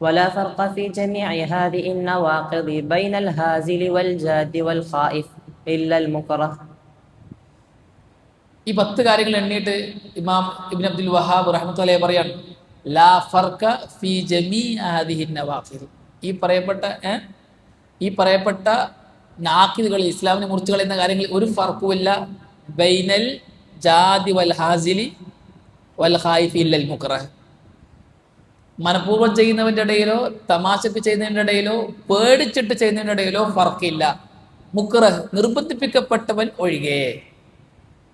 ولا فرق في جميع هذه النواقض بين الهازل والجاد والخائف إلا المكره ഈ പത്ത് കാര്യങ്ങൾ എണ്ണിയിട്ട് ഇമാം ഇബിൻ അബ്ദുൽ വഹാബ് റഹ്മത്തുള്ളെ പറയാണ് ലാ ഫർക ഫി ജമീ ഹാദിഹിൻ നവാഖിദ് ഈ പറയപ്പെട്ട ഏ? ഈ പറയപ്പെട്ട നാക്കിദുകൾ ഇസ്ലാമിനെ മുറിച്ച് കളയുന്ന കാര്യങ്ങളിൽ ഒരു ഫർക്കുമില്ല ബൈനൽ ജാതി വൽ ഹാസിലി വൽ ഖായിഫി ഇല്ലൽ മുക്റഹ് മനഃപൂർവം ചെയ്യുന്നവന്റെ ഇടയിലോ തമാശക്ക് ചെയ്യുന്നതിന്റെ ഇടയിലോ പേടിച്ചിട്ട് ചെയ്യുന്നതിന്റെ ഇടയിലോ ഫർക്കില്ല. മുക്കറ നിർബന്ധിപ്പിക്കപ്പെട്ടവൻ ഒഴികെ.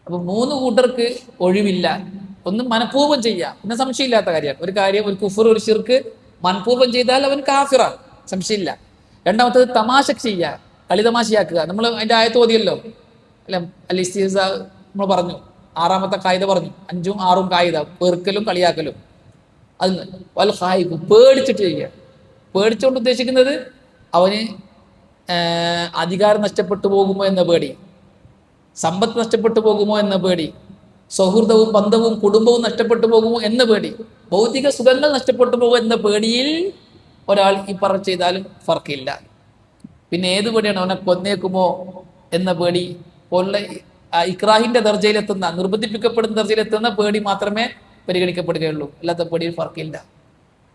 അപ്പൊ മൂന്ന് കൂട്ടർക്ക് ഒഴിവില്ല. ഒന്ന് മനഃപൂർവം ചെയ്യാം. പിന്നെ സംശയമില്ലാത്ത കാര്യമാണ് ഒരു കാര്യം ഒരു കുഫർ ഒരു ഷിർക്ക് മനഃപൂർവം ചെയ്താൽ അവൻ കാഫിറാണ്. സംശയമില്ല. രണ്ടാമത്തത് തമാശ ചെയ്യുക കളി തമാശയാക്കുക നമ്മൾ അതിന്റെ ആയത്ത് ഓതിയല്ലോ. അല്ല അലിസ്തീസ നമ്മൾ പറഞ്ഞു. ആറാമത്തെ കായിക പറഞ്ഞു. അഞ്ചും ആറും കായിക പെറുക്കലും കളിയാക്കലും. അത് വൽ പേടിച്ചിട്ട് ചെയ്യുക. പേടിച്ചുകൊണ്ട് ഉദ്ദേശിക്കുന്നത് അവന് അധികാരം നഷ്ടപ്പെട്ടു പോകുമോ എന്ന പേടി. സമ്പത്ത് നഷ്ടപ്പെട്ടു പോകുമോ എന്ന പേടി. സൗഹൃദവും ബന്ധവും കുടുംബവും നഷ്ടപ്പെട്ടു പോകുമോ എന്ന പേടി. ഭൗതിക സുഖങ്ങൾ നഷ്ടപ്പെട്ടു പോകുമോ എന്ന പേടിയിൽ ഒരാൾ ഈ പറ ചെയ്താലും ഫർക്കില്ല. പിന്നെ ഏത് പേടിയാണ്? അവനെ കൊന്നേക്കുമോ എന്ന പേടി. പോലുള്ള ഇക്രാഹിന്റെ ദർജയിലെത്തുന്ന നിർബന്ധിപ്പിക്കപ്പെടുന്ന ദർജയിലെത്തുന്ന പേടി മാത്രമേ പരിഗണിക്കപ്പെടുകയുള്ളൂ. അല്ലാത്ത പൊടിയിൽ ഫർക്കില്ല.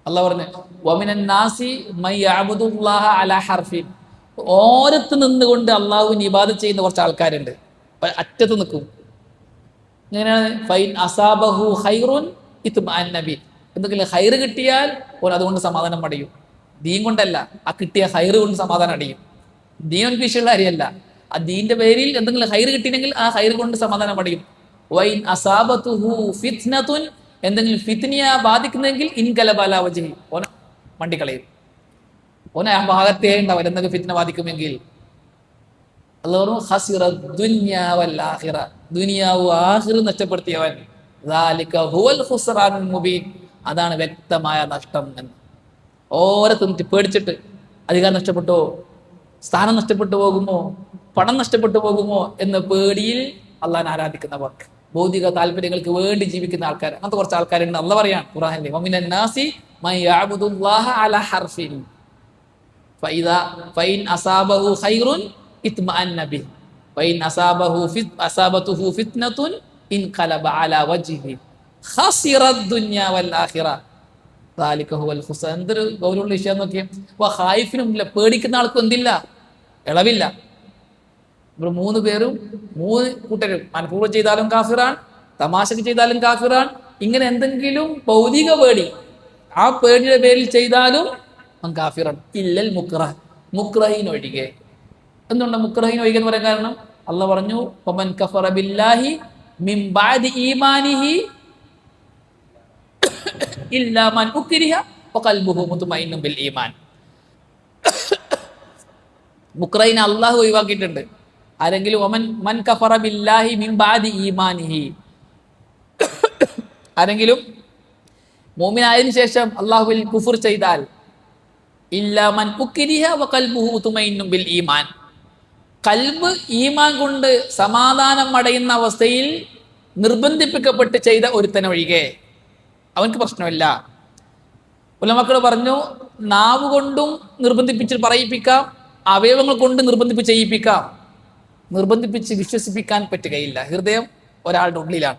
അല്ല പറഞ്ഞു അലാ ഓരത്ത് നിന്നുകൊണ്ട് അള്ളാഹുവിന് ഇബാദ ചെയ്യുന്ന കുറച്ച് ആൾക്കാരുണ്ട്. അറ്റത്ത് നിൽക്കും. എങ്ങനെയാണ്? അസാബഹു ഹൈറുൻ ഇത്മഅൻ നബി. എന്തെങ്കിലും ഹൈറ് കിട്ടിയാൽ ഓൻ അതുകൊണ്ട് സമാധാനം അടയും. ദീൻ കൊണ്ടല്ല ആ കിട്ടിയ ഹൈറ് കൊണ്ട് സമാധാനം അടയും. ദീൻ എനിക്ക് വിഷയമുള്ള കാര്യമല്ല. ആ ദീന്റെ പേരിൽ എന്തെങ്കിലും ഹൈറ് കിട്ടിയില്ലെങ്കിൽ ആ ഹൈറ് കൊണ്ട് സമാധാനം അടയും. ഫിത്നതുൻ എന്തെങ്കിലും ഫിത്തിനിയ ബാധിക്കുന്നെങ്കിൽ ഇൻകലബാലാവജി ഓന മണ്ടിക്കളയും. ഓന ആ ഭാഗത്തെ ഉണ്ടാവില്ല എന്തെങ്കിലും ഫിത്തിന ബാധിക്കുമെങ്കിൽ. നഷ്ടപ്പെടുത്തിയവൻ. അതാണ് വ്യക്തമായ നഷ്ടം എന്ന്. ഓരോ പേടിച്ചിട്ട് അധികാരം നഷ്ടപ്പെട്ടോ? സ്ഥാനം നഷ്ടപ്പെട്ടു പോകുമോ? പണം നഷ്ടപ്പെട്ടു പോകുമോ? എന്ന പേടിയിൽ അള്ളാൻ ആരാധിക്കുന്നവർക്ക്. ഭൗതിക താല്പര്യങ്ങൾക്ക് വേണ്ടി ജീവിക്കുന്ന ആൾക്കാർ അങ്ങനത്തെ കുറച്ച് ആൾക്കാരുണ്ട്. അല്ല പറയാം ഖുറാനിലെ പേടിക്കുന്ന ആൾക്കും എന്തില്ല? ഇളവില്ല. ഇവർ മൂന്ന് പേരും മൂന്ന് കൂട്ടരും. മനഃപൂർവം ചെയ്താലും കാഫിറാൻ തമാശക്ക് ചെയ്താലും കാഫിറാൻ ഇങ്ങനെ എന്തെങ്കിലും ഭൗതിക പേടി ആ പേടിയുടെ പേരിൽ ചെയ്താലും അവൻ കാഫിറാൻ. ഇല്ലൽ മുക്ര മുക്രഹീൻ ഒഴികെ. എന്തുകൊണ്ട് മുക്രഹീൻ ഒഴികെ എന്ന് പറയാൻ കാരണം? അല്ല പറഞ്ഞു "വമൻ കഫറ ബില്ലാഹി ഈമാനിഹി ഉക്രിഹ ബിൽ ഈമാൻ. അള്ളാഹു ഒഴിവാക്കിയിട്ടുണ്ട്. ആരെങ്കിലും ഒമൻ മൻ കഫറ ബില്ലാഹി മിൻ ബാദി ഈമാനിഹി. ആരെങ്കിലും മോമിനായതിനു ശേഷം അള്ളാഹുവിൽ കുഫുർ ചെയ്താൽ ഇല്ലാമൻ വഖൽബുഹു മുത്മഇന്നും ബിൽ ഈമാൻ. കൽബ് ഈമാൻ കൊണ്ട് സമാധാനം അടയുന്ന അവസ്ഥയിൽ നിർബന്ധിപ്പിക്കപ്പെട്ട് ചെയ്ത ഒരുത്തനൊഴികെ അവനക്ക് പ്രശ്നമില്ല. ഉലമക്കൾ പറഞ്ഞു നാവ് കൊണ്ടും നിർബന്ധിപ്പിച്ച് പറയിപ്പിക്കാം അവയവങ്ങൾ കൊണ്ട് നിർബന്ധിപ്പിച്ച് ചെയ്യിപ്പിക്കാം. നിർബന്ധിപ്പിച്ച് വിശ്വസിപ്പിക്കാൻ പറ്റുകയില്ല. ഹൃദയം ഒരാളുടെ ഉള്ളിലാണ്.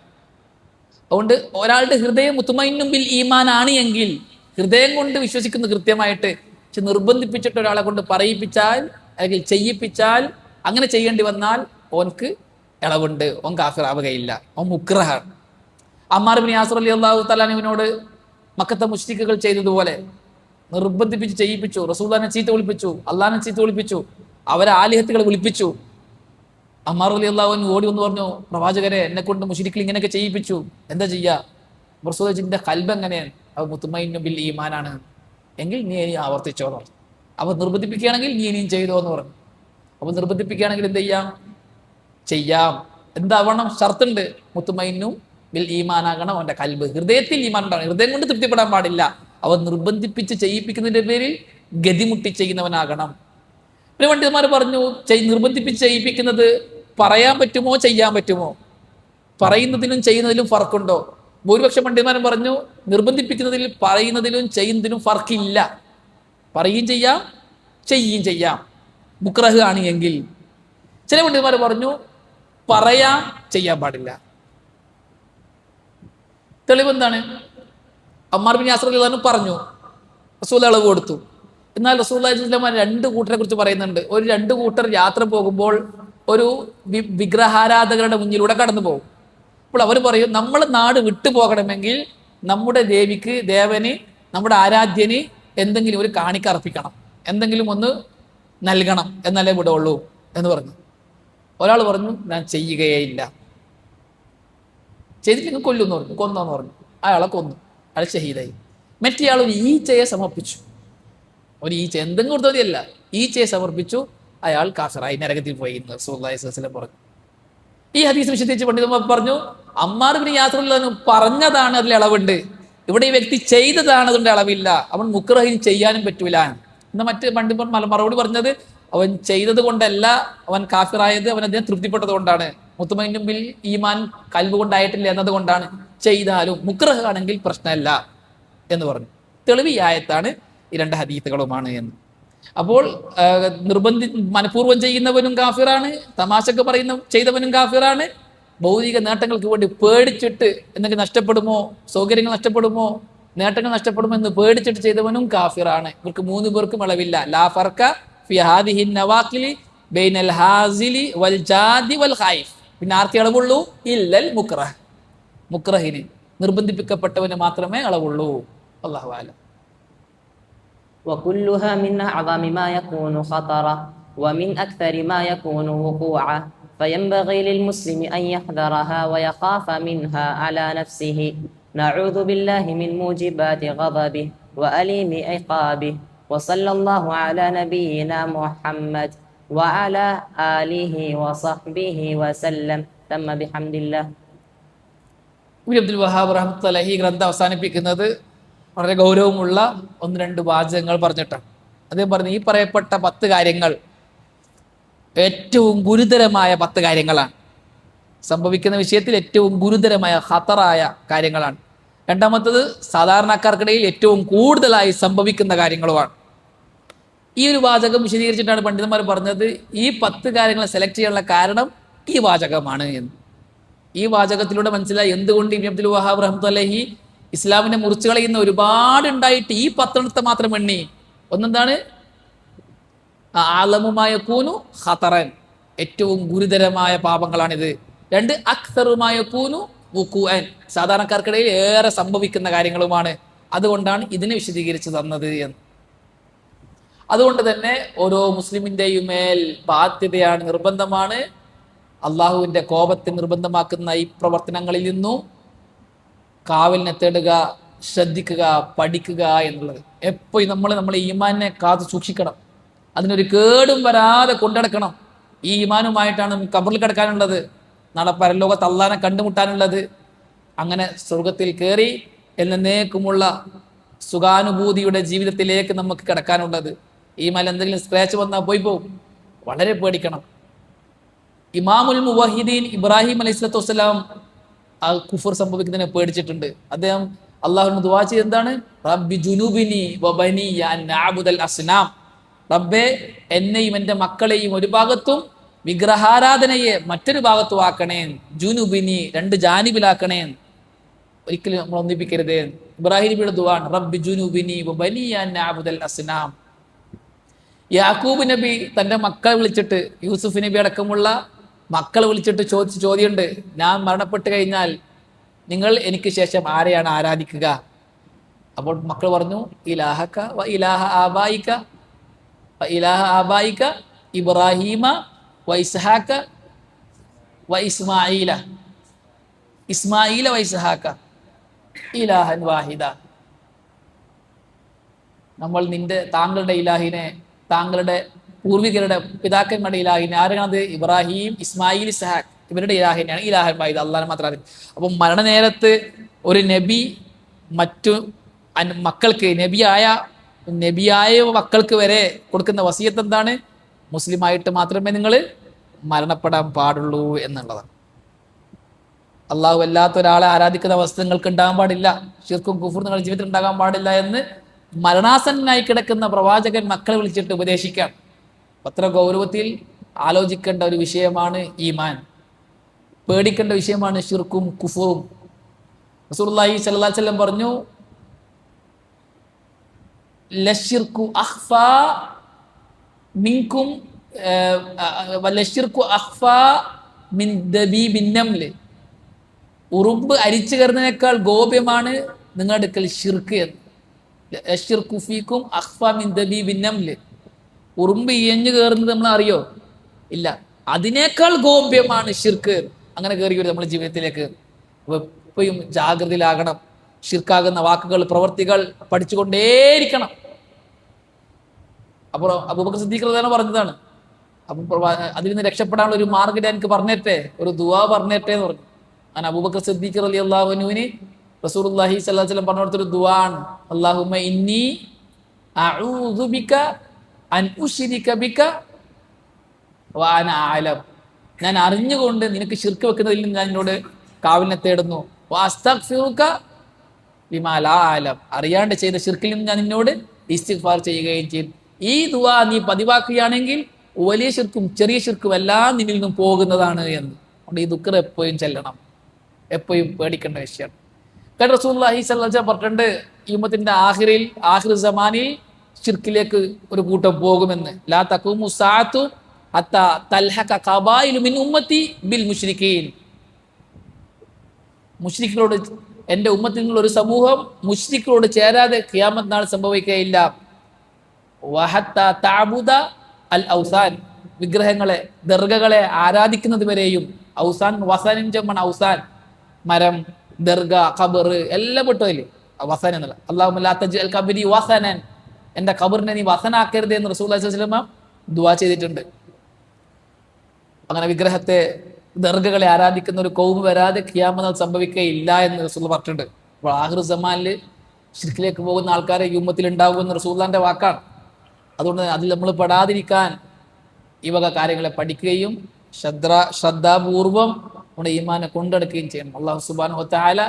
അതുകൊണ്ട് ഒരാളുടെ ഹൃദയം മുത്തുമൈനുമ്പിൽ ഈമാനാണ് എങ്കിൽ ഹൃദയം കൊണ്ട് വിശ്വസിക്കുന്ന കൃത്യമായിട്ട് നിർബന്ധിപ്പിച്ചിട്ട് ഒരാളെ കൊണ്ട് പറയിപ്പിച്ചാൽ അല്ലെങ്കിൽ ചെയ്യിപ്പിച്ചാൽ അങ്ങനെ ചെയ്യേണ്ടി വന്നാൽ ഓൻക്ക് ഇളവുണ്ട്. ഓൻ കാഫിറാവുകയില്ല. ഓൻ മുക്രഹാണ്. അമ്മാർ ബിൻ യാസർ അലി അള്ളാഹു തലാനുവിനോട് മക്കത്തെ മുഷ്രിക്കുകൾ ചെയ്തതുപോലെ നിർബന്ധിപ്പിച്ച് ചെയ്യിപ്പിച്ചു. റസൂദാനെ ചീത്ത വിളിപ്പിച്ചു. അള്ളാഹിനെ ചീത്ത വിളിപ്പിച്ചു. അവരെ ആലിഹത്തുകൾ വിളിപ്പിച്ചു. അമ്മാർ അലി ഓടി വന്ന് പറഞ്ഞു പ്രവാചകരെ എന്നെ കൊണ്ട് മുഷിരിക്കൽ ഇങ്ങനെയൊക്കെ ചെയ്യിപ്പിച്ചു. എന്താ ചെയ്യാ? റസൂലിന്റെ കൽബ് എങ്ങനെയാണ്? അവ മുത്തുമൈനു ബിൽ ഈമാനാണ്. എങ്കിൽ നീ ഇനി ആവർത്തിച്ചോ എന്ന് പറഞ്ഞു. അവർ നിർബന്ധിപ്പിക്കുകയാണെങ്കിൽ നീ ഇനിയും ചെയ്തോ എന്ന് പറഞ്ഞു. അപ്പൊ നിർബന്ധിപ്പിക്കുകയാണെങ്കിൽ എന്ത് ചെയ്യാം? ചെയ്യാം. എന്താവണം? ഷർത്തുണ്ട്. മുത്തുമൈനും ബിൽ ഈമാനാകണം അവന്റെ കൽബ്. ഹൃദയത്തിൽ ഈമാൻ ഉണ്ടാവണം. ഹൃദയം കൊണ്ട് തൃപ്തിപ്പെടാൻ പാടില്ല. അവ നിർബന്ധിപ്പിച്ച് ചെയ്യിപ്പിക്കുന്നതിന്റെ പേരിൽ ഗതിമുട്ടി ചെയ്യുന്നവനാകണം. പിന്നെ പണ്ഡിതന്മാർ പറഞ്ഞു നിർബന്ധിപ്പിച്ച് ചെയ്യിപ്പിക്കുന്നത് പറയാൻ പറ്റുമോ ചെയ്യാൻ പറ്റുമോ? പറയുന്നതിലും ചെയ്യുന്നതിലും ഫർക്കുണ്ടോ? ഭൂരിപക്ഷം പണ്ഡിതന്മാരും പറഞ്ഞു നിർബന്ധിപ്പിക്കുന്നതിൽ പറയുന്നതിലും ചെയ്യുന്നതിലും ഫർക്കില്ല. പറയുകയും ചെയ്യാം ചെയ്യുകയും ചെയ്യാം. മുക്രഹ് ആണ് എങ്കിൽ ചില പണ്ഡിതന്മാർ പറഞ്ഞു പറയാം ചെയ്യാൻ പാടില്ല. തെളിവ് എന്താണ് അമ്മാർ ബിൻ യാസർ പറഞ്ഞു റസൂൽ കൊടുത്തു. എന്നാൽ റസൂൽ രണ്ട് കൂട്ടരെ കുറിച്ച് പറയുന്നുണ്ട്. ഒരു രണ്ട് കൂട്ടർ യാത്ര പോകുമ്പോൾ ഒരു വിഗ്രഹാരാധകരുടെ മുന്നിലൂടെ കടന്നു പോകും. അപ്പോൾ അവർ പറയും നമ്മൾ നാട് വിട്ടു പോകണമെങ്കിൽ നമ്മുടെ ദേവിക്ക് ദേവന് നമ്മുടെ ആരാധ്യന് എന്തെങ്കിലും ഒരു കാണിക്ക അർപ്പിക്കണം. എന്തെങ്കിലും ഒന്ന് നൽകണം എന്നാലേ വിടുള്ളൂ എന്ന് പറഞ്ഞു. ഒരാൾ പറഞ്ഞു ഞാൻ ചെയ്യുകയേ ഇല്ല കൊല്ലുന്നു കൊല്ലുമെന്ന് പറഞ്ഞു. കൊന്നോന്ന് പറഞ്ഞു. അയാളെ കൊന്നു. അയാൾ ഷഹീദായി. മറ്റേയാൾ ഒരു ഈച്ചയെ സമർപ്പിച്ചു. ഒരു ഈച്ച എന്തും കൊടുത്ത മതിയല്ല ഈച്ചയെ സമർപ്പിച്ചു. അയാൾ കാസറായി നരകത്തിൽ പോയി എന്ന് സുഹൃത്തായ പറഞ്ഞു. ഈ ഹദീസ് വിശദീകരിച്ച് പണ്ഡിതന്മാർ പറഞ്ഞു അമ്മാർ പിന്നെ യാത്ര പറഞ്ഞതാണ് അതിൽ അളവുണ്ട്. ഇവിടെ ഈ വ്യക്തി ചെയ്തതാണ് അതിന്റെ അളവില്ല. അവൻ മുക്രഹിൻ ചെയ്യാനും പറ്റൂല. എന്ന മറ്റ് മലമറോട് മറുപടി പറഞ്ഞത് അവൻ ചെയ്തത് കൊണ്ടല്ല അവൻ കാഫിറായത് അവൻ അതിനെ തൃപ്തിപ്പെട്ടത് കൊണ്ടാണ്. മുത്തുമൈനും ബിൽ ഈമാൻ കൽവ് കൊണ്ടായിട്ടില്ല എന്നത് കൊണ്ടാണ്. ചെയ്താലും മുക്രഹ് ആണെങ്കിൽ പ്രശ്നമല്ല. എന്ന് പറഞ്ഞു. തെളിവ് ഈ ആയത്താണ് ഈ രണ്ട് ഹദീത്തുകളുമാണ് എന്ന്. അപ്പോൾ നിർബന്ധി മനഃപൂർവം ചെയ്യുന്നവനും കാഫിറാണ് തമാശക്ക് പറയുന്ന ചെയ്തവനും കാഫിറാണ്. ഭൗതിക നേട്ടങ്ങൾക്ക് വേണ്ടി പേടിച്ചിട്ട് എന്തെങ്കിലും നഷ്ടപ്പെടുമോ സൗകര്യങ്ങൾ നഷ്ടപ്പെടുമോ നേട്ടങ്ങൾ നഷ്ടപ്പെടുമോ എന്ന് പേടിച്ചിട്ട് ചെയ്തവനും കാഫിറാണ്. ഇവർക്ക് മൂന്ന് പേർക്കും അളവില്ല ലാ ഫർക്ക ഫി നവാക്കിലി ബൈനൽ ഹാസിലി വൽ ജാദി വൽ ഖൈഫ്. പിന്നെ ആർത്തി അളവുള്ളൂ ഇല്ലൽ മുക്രഹ് മുക്രഹിന് നിർബന്ധിപ്പിക്കപ്പെട്ടവന് മാത്രമേ അളവുള്ളൂ അള്ളാഹു ആലം وكلها من أعظم ما يكون خطرا ومن أكثر ما يكون وقوعا فينبغي للمسلم أن يحذرها ويخاف منها على نفسه نعوذ بالله من موجبات غضبه وأليم عقابه وصلى الله على نبينا محمد وعلى آله وصحبه وسلم تم بحمد الله ഇബ്നു അബ്ദുൽ വഹാബ് റഹ്മത്തുള്ള ഈ ഗ്രന്ഥം അവസാനിപ്പിക്കുന്നത് വളരെ ഗൗരവമുള്ള ഒന്ന് രണ്ട് വാചകങ്ങൾ പറഞ്ഞിട്ടാണ് അദ്ദേഹം പറഞ്ഞു ഈ പറയപ്പെട്ട പത്ത് കാര്യങ്ങൾ ഏറ്റവും ഗുരുതരമായ പത്ത് കാര്യങ്ങളാണ്. സംഭവിക്കുന്ന വിഷയത്തിൽ ഏറ്റവും ഗുരുതരമായ ഹത്തറായ കാര്യങ്ങളാണ്. രണ്ടാമത്തത് സാധാരണക്കാർക്കിടയിൽ ഏറ്റവും കൂടുതലായി സംഭവിക്കുന്ന കാര്യങ്ങളുമാണ്. ഈ ഒരു വാചകം വിശദീകരിച്ചിട്ടാണ് പണ്ഡിതന്മാർ പറഞ്ഞത് ഈ പത്ത് കാര്യങ്ങൾ സെലക്ട് ചെയ്യാനുള്ള കാരണം ഈ വാചകമാണ് എന്ന്. ഈ വാചകത്തിലൂടെ മനസ്സിലായി എന്തുകൊണ്ട് ഇബ്നു അബ്ദുൽ വഹാബ് റഹ്മത്തുല്ലാഹി ഇസ്ലാമിനെ മുറിച്ചു കളയുന്ന ഒരുപാട് ഉണ്ടായിട്ട് ഈ പത്തെണ്ണത്തെ മാത്രം എണ്ണി. ഒന്നെന്താണ്? ആലമുമായ കൂനു ഖത്തറൻ. ഏറ്റവും ഗുരുതരമായ പാപങ്ങളാണിത്. രണ്ട് അക്സറുമായ കൂനു വുക്കുഅൻ സാധാരണക്കാർക്കിടയിൽ ഏറെ സംഭവിക്കുന്ന കാര്യങ്ങളുമാണ്. അതുകൊണ്ടാണ് ഇതിനെ വിശദീകരിച്ച് തന്നത് എന്ന്. അതുകൊണ്ട് തന്നെ ഓരോ മുസ്ലിമിന്റെയും മേൽ ബാധ്യതയാണ് നിർബന്ധമാണ്. അള്ളാഹുവിന്റെ കോപത്തെ നിർബന്ധമാക്കുന്ന ഈ പ്രവർത്തനങ്ങളിൽ നിന്നും കാവലിനെ തേടുക ശ്രദ്ധിക്കുക പഠിക്കുക എന്നുള്ളത്. എപ്പോഴും നമ്മൾ നമ്മളെ ഈമാനെ കാത്തു സൂക്ഷിക്കണം. അതിനൊരു കേടും വരാതെ കൊണ്ടടക്കണം. ഈ ഈമാനുമായിട്ടാണ് കബറിൽ കിടക്കാനുള്ളത്. നാളെ പരലോകത്ത് അള്ളാനെ കണ്ടുമുട്ടാനുള്ളത്. അങ്ങനെ സ്വർഗത്തിൽ കയറി എന്നേക്കുമുള്ള സുഖാനുഭൂതിയുടെ ജീവിതത്തിലേക്ക് നമുക്ക് കിടക്കാനുള്ളത്. ഈ മല എന്തെങ്കിലും സ്ക്രാച്ച് വന്നാൽ പോയി പോകും വളരെ പേടിക്കണം. ഇമാമുൽ മുവഹിദീൻ ഇബ്രാഹിം അലൈഹി സ്വലത്തു വസ്സലാം ആ കുഫർ സംഭവിക്കുന്നതിനെ പേടിച്ചിട്ടുണ്ട്. അദ്ദേഹം അള്ളാഹുവിന് ദുവാ ചെയ്ത് റബ്ബി ജുനുബിനി വബനി അബുദൽ അസ്നാം. റബ്ബെ എന്നെയും എന്റെ മക്കളെയും ഒരു ഭാഗത്തും വിഗ്രഹാരാധനയെ മറ്റൊരു ഭാഗത്തും ആക്കണേ. ജുനുബിനി രണ്ട് ജാനിബിലാക്കണേ. ഒരിക്കലും നമ്മൾ ഒന്നിപ്പിക്കരുത്. ഇബ്രാഹിം നബിയുടെ ദുവാണ് റബ്ബി ജുനുബിനി വബനി അബുദൽ അസ്നാം. യാക്കൂബ് നബി തന്റെ മക്കളെ വിളിച്ചിട്ട് യൂസുഫ് നബി അടക്കമുള്ള മക്കളെ വിളിച്ചിട്ട് ചോദിച്ച ചോദ്യമുണ്ട്. ഞാൻ മരണപ്പെട്ട് കഴിഞ്ഞാൽ നിങ്ങൾ എനിക്ക് ശേഷം ആരെയാണ് ആരാധിക്കുക? അപ്പോൾ മക്കൾ പറഞ്ഞു ഇലാഹക്ക വ ഇലാഹ ആബായിക്ക വ ഇലാഹ ആബായിക്ക ഇബ്രാഹീമ വ ഇസ്ഹാക്ക വ ഇസ്മായില ഇസ്മായില വ ഇസ്ഹാക്ക. ഇലാഹൻ വാഹിദ. നമ്മൾ നിന്റെ താങ്കളുടെ ഇലാഹിനെ താങ്കളുടെ പൂർവികരുടെ പിതാക്കന്മാരുടെ ഇലാഹിനെ ആരാണത്? ഇബ്രാഹിം ഇസ്മായിൽ സഹാഖ് ഇവരുടെ ഇലാഹിനെയാണ് വാഹിദ അള്ളാഹ് മാത്രം അറിയും. അപ്പം മരണനേരത്ത് ഒരു നബി മറ്റു മക്കൾക്ക് നബിയായ നബിയായ മക്കൾക്ക് വരെ കൊടുക്കുന്ന വസീയത്ത് എന്താണ്? മുസ്ലിമായിട്ട് മാത്രമേ നിങ്ങൾ മരണപ്പെടാൻ പാടുള്ളൂ എന്നുള്ളതാണ്. അള്ളാഹു അല്ലാത്ത ഒരാളെ ആരാധിക്കുന്ന അവസ്ഥ നിങ്ങൾക്ക് ഉണ്ടാകാൻ പാടില്ല. ഷിർക്കും കുഫുർ നിങ്ങളുടെ ജീവിതത്തിൽ ഉണ്ടാകാൻ പാടില്ല എന്ന് മരണാസന്നായി കിടക്കുന്ന പ്രവാചകൻ മക്കളെ വിളിച്ചിട്ട് ഉപദേശിക്കാം അത്ര ഗൗരവത്തിൽ ആലോചിക്കേണ്ട ഒരു വിഷയമാണ് ഈമാൻ. പേടിക്കേണ്ട വിഷയമാണ് ഷിർക്കും കുഫുറും റസൂർലായി വസല്ലം പറഞ്ഞു മിൻ ഉറുമ്പ് അരിച്ചു കയറുന്നതിനേക്കാൾ ഗോപ്യമാണ് നിങ്ങളുടെ അടുക്കൽ ഷിർക്ക് എന്ന്. ലഷിർ കുഫീക്കും അഹ്ഫ മിൻ ദബി നംൽ. ഉറുമ്പ് ഇയഞ്ഞു കയറുന്നത് നമ്മൾ അറിയോ ഇല്ല. അതിനേക്കാൾ ഗോപ്യമാണ് ഷിർക്ക് അങ്ങനെ കയറി വരും നമ്മുടെ ജീവിതത്തിലേക്ക് എപ്പോഴും ജാഗ്രതയിലാകണം. ഷിർക്കാകുന്ന വാക്കുകൾ പ്രവർത്തികൾ പഠിച്ചുകൊണ്ടേയിരിക്കണം. അപ്പോൾ അബൂബക്കർ സിദ്ദീഖ് റളിയല്ലാഹു പറഞ്ഞതാണ്. അപ്പം അതിൽ നിന്ന് രക്ഷപ്പെടാനുള്ള ഒരു മാർഗം ഞാൻ എനിക്ക് പറഞ്ഞേട്ടെ. ഒരു ദുവാ പറഞ്ഞേട്ടെ എന്ന് പറഞ്ഞു. അങ്ങനെ അബൂബക്കർ സിദ്ദീഖർ അലി അള്ളാഹുനുവിന് റസൂലുള്ളാഹി അള്ളാഹി അലൈഹി വസല്ലം പറഞ്ഞ കൊടുത്തൊരു ദുആ ആണ്. അല്ലാഹുമ്മ ഇന്നി അൻ ഉഷിരിക്കബിക്ക ബിക വാന ആലം ഞാൻ അറിഞ്ഞുകൊണ്ട് നിനക്ക് ശിർക്ക് വെക്കുന്നതിൽ നിന്ന് ഞാൻ എന്നോട് കാവലിനെ തേടുന്നു. വാസ്തഗ്ഫിറുക ബിമാ ലാ ആലം അറിയാണ്ട് ചെയ്ത ശിർക്കിൽ നിന്ന് ഞാൻ നിന്നോട് ഇസ്തിഫാർ ചെയ്യുകയും ചെയ്യും ഈ ദുആ നീ പതിവാക്കുകയാണെങ്കിൽ വലിയ ശിർക്കും ചെറിയ ശിർക്കും എല്ലാം നിന്നിൽ നിന്നും പോകുന്നതാണ് എന്ന്. അതുകൊണ്ട് ഈ ദുഃഖർ എപ്പോഴും ചെല്ലണം. എപ്പോഴും പേടിക്കേണ്ട വിഷയമാണ് കേട്ടോ അലൈഹി വസല്ലം പറഞ്ഞിട്ടുണ്ട് ഈ ആഖിറിൽ ആഖിർ സമാനിൽ ഷിർക്കിലേക്ക് ഒരു കൂട്ടം പോകുമെന്ന്. ലാ തഖൂമു സാത്തു അത്ത തൽഹക ഖബായിലു മിൻ ഉമ്മത്തി ബിൽ മുഷ്രിഖീൻ മുഷ്രിഖിനോട് എന്റെ ഉമ്മത്തിൽ നിന്നുള്ള ഒരു സമൂഹം മുഷ്രിഖിനോട് ചേരാതെ ഖിയാമത്ത് നാൾ സംഭവിക്കുകയില്ല. വഹത്ത താബുദ അൽ ഔസാൻ. വിഗ്രഹങ്ങളെ ദർഗകളെ ആരാധിക്കുന്നത് വരെയും ഔസാൻ വസാനിൻ ജമ്മാണ് ഔസാൻ. മരം ദർഗ ഖബർ എല്ലാം പെട്ടതില്ലേ വസാൻ എന്നുള്ള അള്ളാഹു കബരി വസനൻ. എന്റെ ഖബറിനെ നീ വസനാക്കരുത് എന്ന് റസൂൽ അലൈഹി വസല്ലമ ദുവാ ചെയ്തിട്ടുണ്ട്. അങ്ങനെ വിഗ്രഹത്തെ ദർഗകളെ ആരാധിക്കുന്ന ഒരു കൗബ് വരാതെ ഖിയാമത്ത് സംഭവിക്കുകയില്ല എന്ന് റസൂൽ പറഞ്ഞിട്ടുണ്ട്. അപ്പോൾ ആഹിർ സമാനിൽ ഷിർക്കിലേക്ക് പോകുന്ന ആൾക്കാരെ യുമ്മത്തിൽ ഉണ്ടാകുമെന്ന് റസൂല്ലാന്റെ വാക്കാണ്. അതുകൊണ്ട് അതിൽ നമ്മൾ പെടാതിരിക്കാൻ ഈ വക കാര്യങ്ങളെ പഠിക്കുകയും ശ്രദ്ധ ശ്രദ്ധാപൂർവം നമ്മുടെ ഈമാനെ കൊണ്ടെടുക്കുകയും ചെയ്യണം. അള്ളാഹു സുബാൻ ഒത്തായാല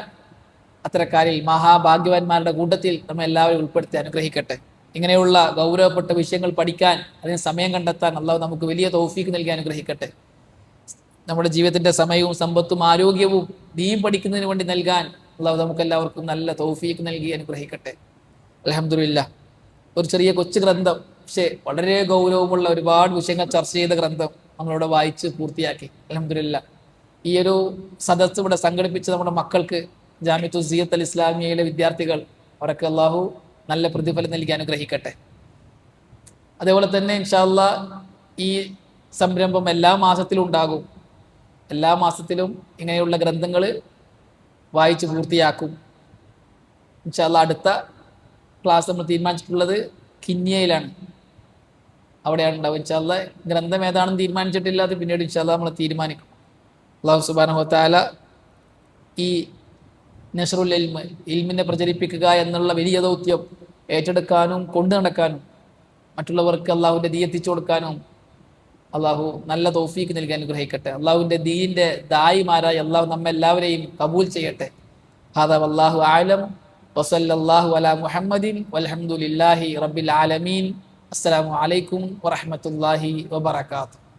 അത്തരക്കാരിൽ മഹാഭാഗ്യവാന്മാരുടെ കൂട്ടത്തിൽ നമ്മൾ എല്ലാവരും ഉൾപ്പെടുത്തി അനുഗ്രഹിക്കട്ടെ. ഇങ്ങനെയുള്ള ഗൗരവപ്പെട്ട വിഷയങ്ങൾ പഠിക്കാൻ അതിന് സമയം കണ്ടെത്താൻ അള്ളാഹു നമുക്ക് വലിയ തോഫീക്ക് നൽകി അനുഗ്രഹിക്കട്ടെ. നമ്മുടെ ജീവിതത്തിന്റെ സമയവും സമ്പത്തും ആരോഗ്യവും ദീൻ പഠിക്കുന്നതിന് വേണ്ടി നൽകാൻ അള്ളാഹു നമുക്കെല്ലാവർക്കും നല്ല തോഫീക്ക് നൽകി അനുഗ്രഹിക്കട്ടെ. അലഹമില്ല ഒരു ചെറിയ കൊച്ചു ഗ്രന്ഥം പക്ഷേ വളരെ ഗൗരവമുള്ള ഒരുപാട് വിഷയങ്ങൾ ചർച്ച ചെയ്ത ഗ്രന്ഥം നമ്മളിവിടെ വായിച്ച് പൂർത്തിയാക്കി. അലഹമില്ല ഈ ഒരു സദസ് ഇവിടെ സംഘടിപ്പിച്ച നമ്മുടെ മക്കൾക്ക് ജാമിത്തു സീയത്ത് അൽ ഇസ്ലാമിയയിലെ വിദ്യാർത്ഥികൾ അവരൊക്കെ അള്ളാഹു നല്ല പ്രതിഫലം നൽകി അനുഗ്രഹിക്കട്ടെ. അതേപോലെ തന്നെ ഇൻഷാല്ല ഈ സംരംഭം എല്ലാ മാസത്തിലും ഉണ്ടാകും. എല്ലാ മാസത്തിലും ഇങ്ങനെയുള്ള ഗ്രന്ഥങ്ങൾ വായിച്ച് പൂർത്തിയാക്കും. ഇൻഷാല്ല അടുത്ത ക്ലാസ് നമ്മൾ തീരുമാനിച്ചിട്ടുള്ളത് കിന്യയിലാണ്. അവിടെയാണ് ഉണ്ടാവുക. ഇൻഷാല്ല ഗ്രന്ഥം ഏതാണെന്ന് തീരുമാനിച്ചിട്ടില്ല. അത് പിന്നീട് ഇൻഷാല്ല നമ്മൾ തീരുമാനിക്കും. അള്ളാഹു സുബാനഹുത്താല ഈ നഷറുൽ എൽമ് ഇൽമിനെ പ്രചരിപ്പിക്കുക എന്നുള്ള വലിയ ദൗത്യം ഏറ്റെടുക്കാനും കൊണ്ടു നടക്കാനും മറ്റുള്ളവർക്ക് അള്ളാഹുവിന്റെ ദീ എത്തിച്ചു കൊടുക്കാനും അള്ളാഹു നല്ല തോഫീക്ക് നൽകി അനുഗ്രഹിക്കട്ടെ. അള്ളാഹുവിന്റെ ദീന്റെ ദായിമാരായി അള്ളാഹു നമ്മെല്ലാവരെയും കബൂൽ ചെയ്യട്ടെ. ഹാദ അള്ളാഹു ആലം വസല്ലല്ലാഹു അല മുഹമ്മദിൻ. വലഹമുല്ലാഹി റബ്ബിൽ ആലമീൻ. അസ്സലാമു അലൈക്കും വറഹ്മത്തുള്ളാഹി വബറകാതുഹു.